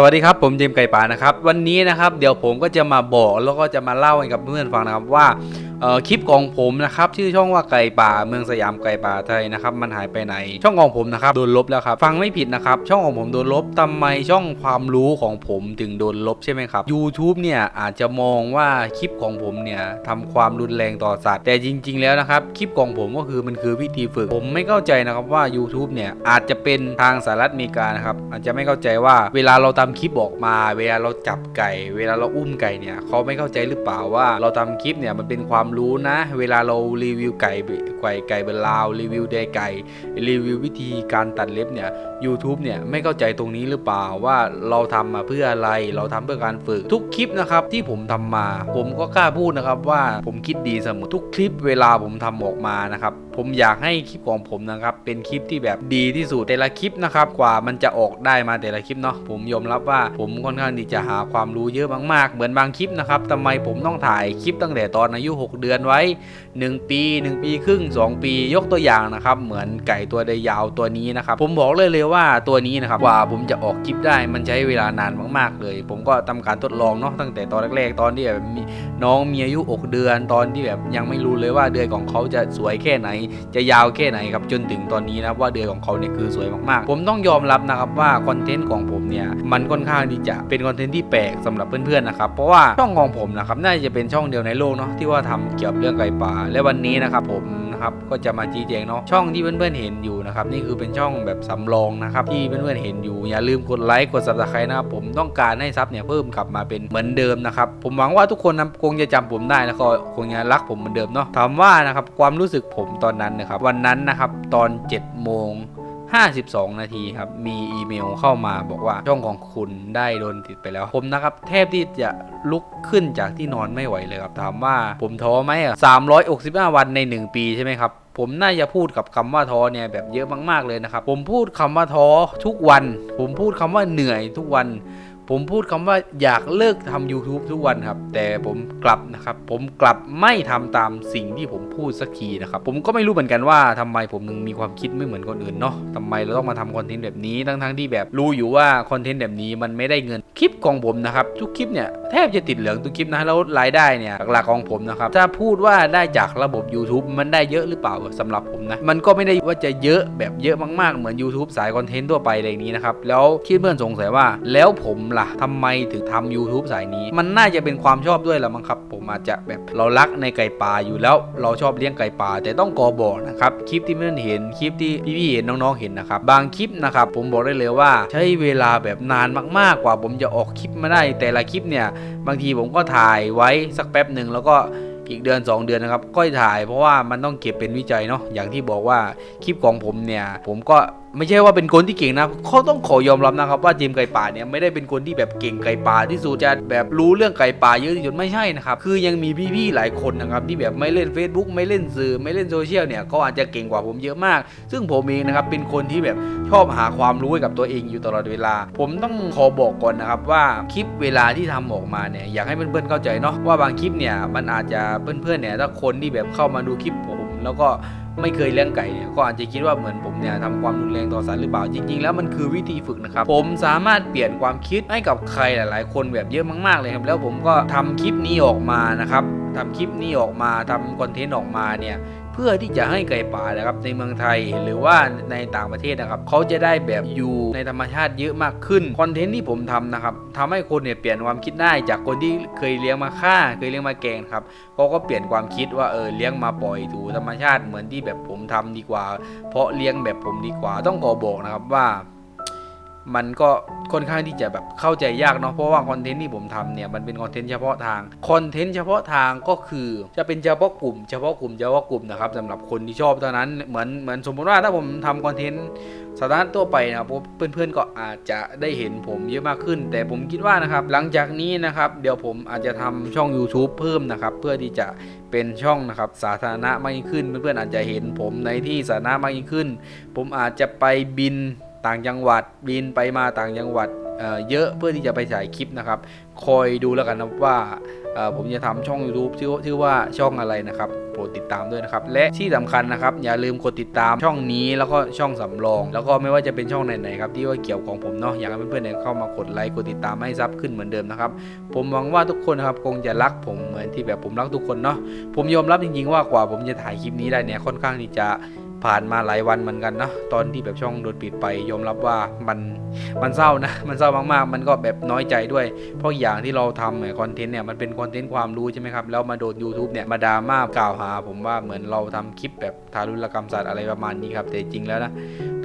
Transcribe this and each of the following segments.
สวัสดีครับผมเจมไก่ป่านะครับ วันนี้นะครับ เดี๋ยวผมก็จะมาบอกแล้วก็จะมาเล่าให้กับเพื่อนฟังนะครับว่า คลิปของผมนะครับชื่อช่องว่าไก่ป่าเมืองสยามไก่ป่าไทยนะครับมันหายไปไหน ช่องของผมนะครับโดนลบแล้วครับฟังไม่ผิดนะครับช่องของผมโดนลบทำไมช่องความรู้ของผมถึงโดนลบใช่ไหมครับ YouTube เนี่ยอาจจะมองว่าคลิปของผมเนี่ยทำความรุนแรงต่อสัตว์แต่จริง ๆ แล้วนะครับคลิปของผมก็คือมันคือวิธีฝึก ผมไม่เข้าใจนะครับว่า YouTube เนี่ยอาจจะเป็นทางสหรัฐอเมริกานะครับอาจจะไม่เข้าใจว่าเวลาเราทำคลิปออกมา เวลาเราจับไก่ เวลาเราอุ้มไก่เนี่ยเขาไม่เข้าใจหรือเปล่าว่าเราทำคลิปเนี่ยมันเป็นความรู้นะ เวลาเรารีวิวไก่ไก่ไก่เบลลาวรีวิวเดไก่รีวิววิธีการตัดเล็บเนี่ย YouTube เนี่ยไม่เข้าใจตรงนี้หรือเปล่าว่าเราทำมาเพื่ออะไรเราทำเพื่อการฝึกทุกคลิปนะครับที่ผมทำมา ผมก็กล้าพูดนะครับว่าผมคิดดีเสมอทุกคลิปเวลาผมทำออกมานะครับผมอยากให้คลิปของผมนะครับเป็นคลิปที่แบบดีที่สุดแต่ละคลิปนะครับกว่ามันจะออกได้มาแต่ละคลิปเนาะผมยอมรับว่าผมค่อนข้างที่จะหาความรู้เยอะมากๆ เหมือนบางคลิปนะครับทำไมผมต้องถ่ายคลิปตั้งแต่ตอนอายุ6เดือนไว้ 1 ปี 1 ปีครึ่ง 2 ปียกตัวอย่างนะครับ เหมือนไก่ตัวใดยาวตัวนี้นะครับ ผมบอกเลยเลยว่าตัวนี้นะครับกว่าผมจะออกคลิปได้มันใช้เวลานานมากๆเลย ผมก็ทำการทดลองเนาะตั้งแต่ตอนแรกๆ ตอนที่แบบน้องมีอายุ 6 เดือนตอนที่แบบยังไม่รู้เลยว่าเดือยของเขาจะสวยแค่ไหน จะยาวแค่ไหนครับจนถึงตอนนี้นะว่าเดือยของเขาเนี่ยคือสวยมากๆ ผมต้องยอมรับนะครับว่าคอนเทนต์ของผมเนี่ยมันค่อนข้างที่จะเป็นคอนเทนต์ที่แปลกสำหรับเพื่อนๆนะครับเพราะว่าช่องของผมนะครับน่าจะเป็นช่องเดียวในโลกเนาะที่ว่าทำเกี่ยวกับเรื่องไก่ป่า และวันนี้นะครับผมนะครับก็จะมาชี้แจงเนาะช่องที่เพื่อนๆเห็นอยู่นะครับนี่คือเป็นช่องแบบสำรองนะครับที่เพื่อนๆเห็นอยู่ อย่าลืมกดไลค์กด subscribe นะครับผมต้องการให้ซับเนี่ยเพิ่มกลับมาเป็นเหมือนเดิมนะครับผมหวังว่าทุกคนนะคงจะจำผมได้แล้วก็คงจะรักผมเหมือนเดิมเนาะถามว่านะครับความรู้สึกผมตอนนั้นนะครับวันนั้นนะครับตอน7โมง 52 นาทีครับ มีอีเมลเข้ามาบอกว่าช่องของคุณได้โดนติดไปแล้ว ผมนะครับ แทบที่จะลุกขึ้นจากที่นอนไม่ไหวเลยครับ ถามว่าผมท้อไหมอะ365 วันใน 1 ปีใช่ไหมครับผมน่าจะพูดกับคำว่าท้อเนี่ยแบบเยอะมากๆเลยนะครับ ผมพูดคำว่าท้อทุกวัน ผมพูดคำว่าเหนื่อยทุกวัน ผมพูดคำว่าอยากเลิกทำ YouTube ทุกวันครับ แต่ผมกลับนะครับ ผมกลับไม่ทำตามสิ่งที่ผมพูดสักทีนะครับ ผมก็ไม่รู้เหมือนกันว่าทำไมผมถึงมีความคิดไม่เหมือนคนอื่นเนาะทำไมเราต้องมาทำคอนเทนต์แบบนี้ทั้งทั้งๆที่แบบรู้อยู่ว่าคอนเทนต์แบบนี้มันไม่ได้เงิน คลิปของผมนะครับทุกคลิปเนี่ยแทบจะติดเหลืองทุกคลิปนะแล้วรายได้เนี่ยหลักๆของผมนะครับถ้าพูดว่าได้จากระบบ YouTube มันได้เยอะหรือเปล่าสำหรับผมนะมันก็ไม่ได้ว่าจะเยอะแบบเยอะมากๆเหมือน YouTube สายคอนเทนต์ทั่วไปอะไรนี้นะครับแล้วที่เพื่อนสงสัยว่า แล้วผมล่ะทำไมถึงทำ YouTube สายนี้ มันน่าจะเป็นความชอบด้วยแหละมั้งครับ ผมอาจจะแบบเรารักในไก่ป่าอยู่แล้วเราชอบเลี้ยงไก่ป่า แต่ต้องกอบอกนะครับคลิปที่เพื่อนเห็นคลิปที่พี่ๆเห็นน้องๆเห็นนะครับบางคลิปนะครับผมบอกได้เลยว่าใช้เวลาแบบนานมากๆกว่าผมจะออกคลิปมาได้ แต่ละคลิปเนี่ยบางทีผมก็ถ่ายไว้สักแป๊บหนึ่งแล้วก็อีกเดือน 2 เดือนนะครับก็ถ่ายเพราะว่ามันต้องเก็บเป็นวิจัยเนาะอย่างที่บอกว่าคลิปของผมเนี่ยผมก็ไม่ใช่ว่าเป็นคนที่เก่งนะเขาต้องขอยอมรับนะครับว่าเจมไก่ป่าเนี่ยไม่ได้เป็นคนที่แบบเก่งไก่ป่าที่สุดจะแบบรู้เรื่องไก่ป่าเยอะที่สุดไม่ใช่นะครับคือยังมีพี่ๆหลายคนนะครับที่แบบไม่เล่น Facebook ไม่เล่นสื่อไม่เล่นโซเชียลเนี่ยเขาอาจจะเก่งกว่าผมเยอะมาก ซึ่งผมเองนะครับเป็นคนที่แบบชอบหาความรู้ให้กับตัวเองอยู่ตลอดเวลา ผมต้องขอบอกก่อนนะครับว่าคลิปเวลาที่ทำออกมาเนี่ยอยากให้เพื่อนๆเข้าใจเนาะว่าบางคลิปเนี่ยมันอาจจะเพื่อนๆเนี่ยถ้าคนที่แบบเข้ามาดูคลิปผมแล้วก็ ไม่เคยเลี้ยงไก่เนี่ยก็อาจจะคิดว่าเหมือนผมเนี่ยทำความรุนแรงต่อสัตว์หรือเปล่าจริง ๆ แล้วมันคือวิธีฝึกนะครับผมสามารถเปลี่ยนความคิดให้กับใครหลาย ๆ คนแบบเยอะมากๆเลยครับแล้วผมก็ทำคลิปนี้ออกมานะครับทำคลิปนี้ออกมาทำคอนเทนต์ออกมาเนี่ย พื่อที่จะให้ไก่ป่านะครับในเมืองไทยหรือว่าในต่างประเทศนะครับเขาจะได้แบบอยู่ในธรรมชาติเยอะมากขึ้นคอนเทนต์ที่ผมทำนะครับทำให้คนเนี่ยเปลี่ยนความคิดได้จากคนที่เคยเลี้ยงมาฆ่า เคยเลี้ยงมาแกงครับเขาก็เปลี่ยนความคิดว่าเออเลี้ยงมาปล่อยถูธรรมชาติเหมือนที่แบบผมทำดีกว่า เพราะเลี้ยงแบบผมดีกว่าต้องขอบอกนะครับว่า มันก็ค่อนข้างที่จะแบบเข้าใจยากเนาะเพราะว่าคอนเทนต์ที่ผมทำเนี่ยมันเป็นคอนเทนต์เฉพาะทางคอนเทนต์เฉพาะทางก็คือจะเป็นเฉพาะกลุ่มเฉพาะกลุ่มเฉพาะกลุ่มนะครับสำหรับคนที่ชอบเท่านั้นเหมือนเหมือนสมมติว่าถ้าผมทำคอนเทนต์สถานะทั่วไปนะครับเพื่อนๆก็อาจจะได้เห็นผมเยอะมากขึ้น แต่ผมคิดว่านะครับหลังจากนี้นะครับเดี๋ยวผมอาจจะทำช่อง YouTube เพิ่มนะครับเพื่อที่จะเป็นช่องนะครับสาธารณะมากยิ่งขึ้น เพื่อนๆอาจจะเห็นผมในที่สาธารณะมากยิ่งขึ้น ผมอาจจะไปบิน ต่างจังหวัดบินไปมาต่างจังหวัดเยอะเพื่อที่จะไปถ่ายคลิปนะครับ คอยดูแล้วกันนะว่าผมจะทำช่อง YouTube ชื่อชื่อว่าช่องอะไรนะครับโปรดติดตามด้วยนะครับ และที่สำคัญนะครับ อย่าลืมกดติดตามช่องนี้แล้วก็ช่องสำรอง แล้วก็ไม่ว่าจะเป็นช่องไหนๆครับที่ว่าเกี่ยวของผมเนาะอยากให้เพื่อนๆเนี่ยเข้ามากดไลค์กดติดตามให้ซับขึ้นเหมือนเดิมนะครับ ผมหวังว่าทุกคนนะครับคงจะรักผมเหมือนที่แบบผมรักทุกคนเนาะผมยอมรับจริงๆว่ากว่าผมจะถ่ายคลิปนี้ได้เนี่ยค่อนข้างที่จะ ผ่านมาหลายวันเหมือนกันเนาะตอนที่แบบช่องโดนปิดไปยอมรับว่ามันมันเศร้านะ มันเศร้ามากๆ มันก็แบบน้อยใจด้วย เพราะอย่างที่เราทำเนี่ยคอนเทนต์เนี่ยมันเป็นคอนเทนต์ความรู้ใช่ไหมครับ แล้วมาโดน YouTube เนี่ยมาดราม่ากล่าวหา ผมว่าเหมือนเราทำคลิปแบบทารุณกรรมสัตว์อะไรประมาณนี้ครับ แต่จริงแล้วนะ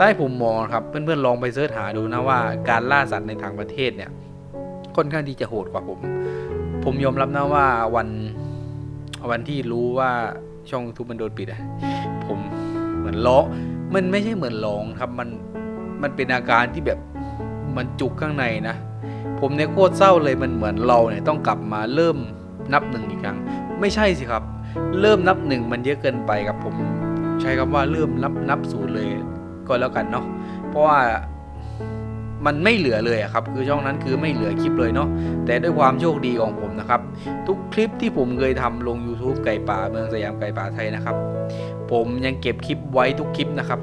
ให้ผมมองครับเพื่อนๆลองไปเสิร์ชหาดูนะว่าการล่าสัตว์ในต่างประเทศเนี่ยค่อนข้างที่จะโหดกว่าผม ผมยอมรับนะว่าวันวันที่รู้ว่าช่องทูบมันโดนปิดอะผม เหมือนล้อมันไม่ใช่เหมือนร้องครับมันมันเป็นอาการที่แบบมันจุกข้างในนะ ผมเนี่ยโคตรเศร้าเลยมันเหมือนเราเนี่ยต้องกลับมาเริ่มนับหนึ่งอีกครั้ง ไม่ใช่สิครับ เริ่มนับหนึ่งมันเยอะเกินไปครับผมใช้คำว่าเริ่มนับนับศูนย์เลยก็แล้วกันเนาะเพราะว่า มันไม่เหลือเลยครับคือช่องนั้นคือไม่เหลือคลิปเลยเนาะแต่ด้วยความโชคดีของผมนะครับ ทุกคลิปที่ผมเคยทำลง YouTube ไก่ป่าเมืองสยามไก่ป่าไทยนะครับ ผมยังเก็บคลิปไว้ทุกคลิปนะครับ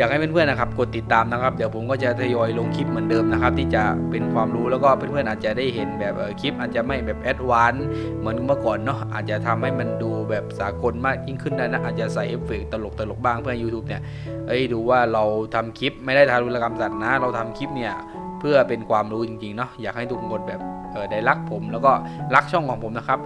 อยากให้เพื่อนๆนะครับกดติดตามนะครับ เดี๋ยวผมก็จะทยอยลงคลิปเหมือนเดิมนะครับ ที่จะเป็นความรู้แล้วก็เพื่อนๆอาจจะได้เห็นแบบเออคลิปอาจจะไม่แบบแอดวานซ์เหมือนเมื่อก่อนเนาะอาจจะทำให้มันดูแบบสากลมากยิ่งขึ้นได้นะอาจจะใส่เอฟเฟกต์ตลกตลกบ้างเพื่อ YouTube เนี่ยเอ้ยดูว่าเราทำคลิปไม่ได้ทารุณกรรมสัตว์นะ เราทำคลิปเนี่ยเพื่อเป็นความรู้จริงๆเนาะอยากให้ทุกคนแบบเออได้รักผมแล้วก็รักช่องของผมนะครับ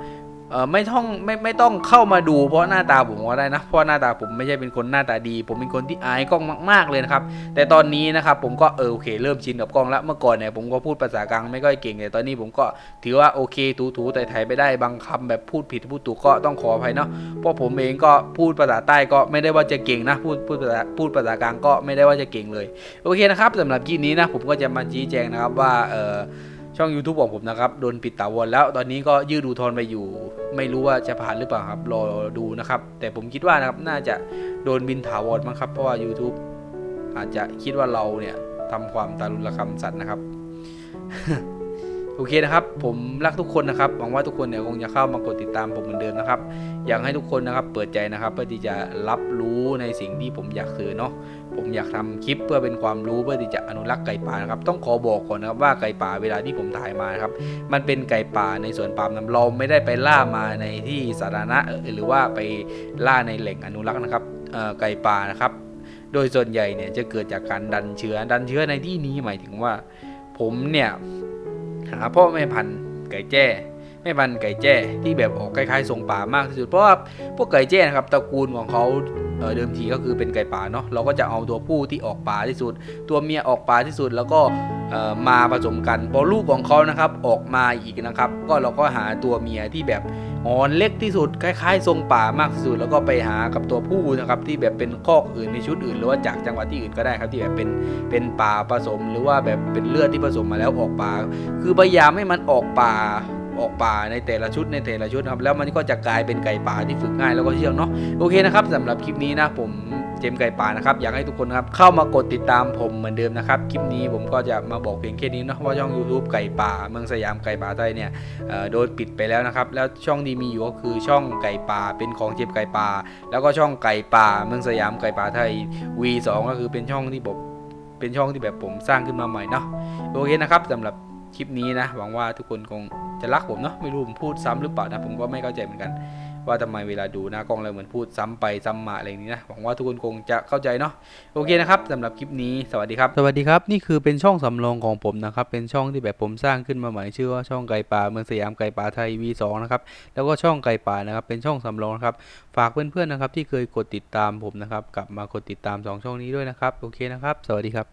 เออไม่ต้องไม่ไม่ต้องเข้ามาดูเพราะหน้าตาผมก็ได้นะ เพราะหน้าตาผมไม่ใช่เป็นคนหน้าตาดี ผมเป็นคนที่อายกล้องมาก ๆเลยนะครับ แต่ตอนนี้นะครับผมก็เออโอเค เริ่มชินกับกล้องแล้วเมื่อก่อนเนี่ยผมก็พูดภาษากลางไม่ค่อยเก่งแต่ตอนนี้ผมก็ถือว่าโอเคถูๆแต่ไทยไปได้บางคำแบบพูดผิดพูดถูกก็ต้องขออภัยเนาะเพราะผมเองก็พูดภาษาใต้ก็ไม่ได้ว่าจะเก่งนะพูดพูดภาษาพูดภาษากลางก็ไม่ได้ว่าจะเก่งเลยโอเคนะครับสำหรับคลิปนี้นะผมก็จะมาชี้แจงนะครับว่าเออ ช่อง YouTube ของผมนะครับ โดนปิดตาวรแล้วตอนนี้ก็ยืดดูทอนไปอยู่ ไม่รู้ว่าจะผ่านหรือเปล่าครับ รอดูนะครับ แต่ผมคิดว่านะครับน่าจะโดนบินถาวรมั้งครับ เพราะว่า YouTube อาจจะคิดว่าเราเนี่ยทำความตารุณกรรมสัตว์นะครับ โอเคนะครับ ผมรักทุกคนนะครับ หวังว่าทุกคนเนี่ยคงจะเข้ามากดติดตามผมเหมือนเดิมนะครับ อยากให้ทุกคนนะครับ เปิดใจนะครับเพื่อที่จะรับรู้ในสิ่งที่ผมอยากสื่อเนาะ ผมอยากทำคลิปเพื่อเป็นความรู้เพื่อที่จะอนุรักษ์ไก่ป่านะครับ ต้องขอบอกก่อนนะครับว่าไก่ป่าเวลาที่ผมถ่ายมานะครับ มันเป็นไก่ป่าในสวนปาล์มน้ำเราไม่ได้ไปล่ามาในที่สาธารณะหรือว่าไปล่าในแหล่งอนุรักษ์นะครับไก่ป่านะครับ โดยส่วนใหญ่เนี่ยจะเกิดจากการดันเชื้อ ดันเชื้อในที่นี้หมายถึงว่า ผมเนี่ยหาพ่อแม่พันธุ์ไก่แจ้ แม่พันธุ์ไก่แจ้ที่แบบออกคล้ายๆทรงป่ามากที่สุด เพราะว่าพวกไก่แจ้นะครับตระกูลของเขาเเดิมทีก็คือเป็นไก่ป่าเนาะเราก็จะเอาตัวผู้ที่ออกป่าที่สุด ตัวเมียออกป่าที่สุดแล้วก็มาผสมกันพอลูกของเขานะครับออกมาอีกนะครับ ก็เราก็หาตัวเมียที่แบบอ่อนเล็กที่สุดคล้ายๆ ทรงป่ามากที่สุด แล้วก็ไปหากับตัวผู้นะครับที่แบบเป็นคอกอื่นในชุดอื่น หรือว่าจากจังหวัดที่อื่นก็ได้ครับที่แบบเป็นเป็นป่าผสม หรือว่าแบบเป็นเลือดที่ผสมมาแล้วออกป่า คือพยายามให้มันออกป่า ออกป่าในแต่ละชุดในแต่ละชุดครับแล้วมันก็จะกลายเป็นไก่ป่าที่ฝึกง่ายแล้วก็เชื่องเนาะโอเคนะครับสำหรับคลิปนี้นะผมเจมไก่ป่านะครับอยากให้ทุกคนนะครับเข้ามากดติดตามผมเหมือนเดิมนะครับคลิปนี้ผมก็จะมาบอกเพียงแค่นี้เนาะว่าช่อง YouTube ไก่ป่าเมืองสยามไก่ป่าไทยเนี่ยโดนปิดไปแล้วนะครับแล้วช่องที่มีอยู่ก็คือช่องไก่ป่าเป็นของเจมไก่ป่า แล้วก็ช่องไก่ป่าเมืองสยามไก่ป่าไทย V2 ก็คือเป็นช่องที่ผมเป็นช่องที่แบบผมสร้างขึ้นมาใหม่เนาะโอเคนะครับสำหรับ คลิปนี้นะหวังว่าทุกคนคงจะรักผมเนาะไม่รู้ผมพูดซ้ำหรือเปล่านะผมก็ไม่เข้าใจเหมือนกัน ว่าทำไมเวลาดูหน้ากล้องเราเหมือนพูดซ้ำไปซ้ำมาอะไรนี้นะหวังว่าทุกคนคงจะเข้าใจเนาะโอเคนะครับสำหรับคลิปนี้สวัสดีครับ สวัสดีครับนี่คือเป็นช่องสำรองของผมนะครับเป็นช่องที่แบบผมสร้างขึ้นมาใหม่ชื่อว่าช่องไก่ป่าเมืองสยามไก่ป่าไทย V2 นะครับแล้วก็ช่องไก่ป่านะครับเป็นช่องสำรองนะครับฝากเพื่อนๆนะครับที่เคยกดติดตามผมนะครับกลับมากดติดตามสองช่องนี้ด้วยนะครับโอเคนะครับ สวัสดีครับ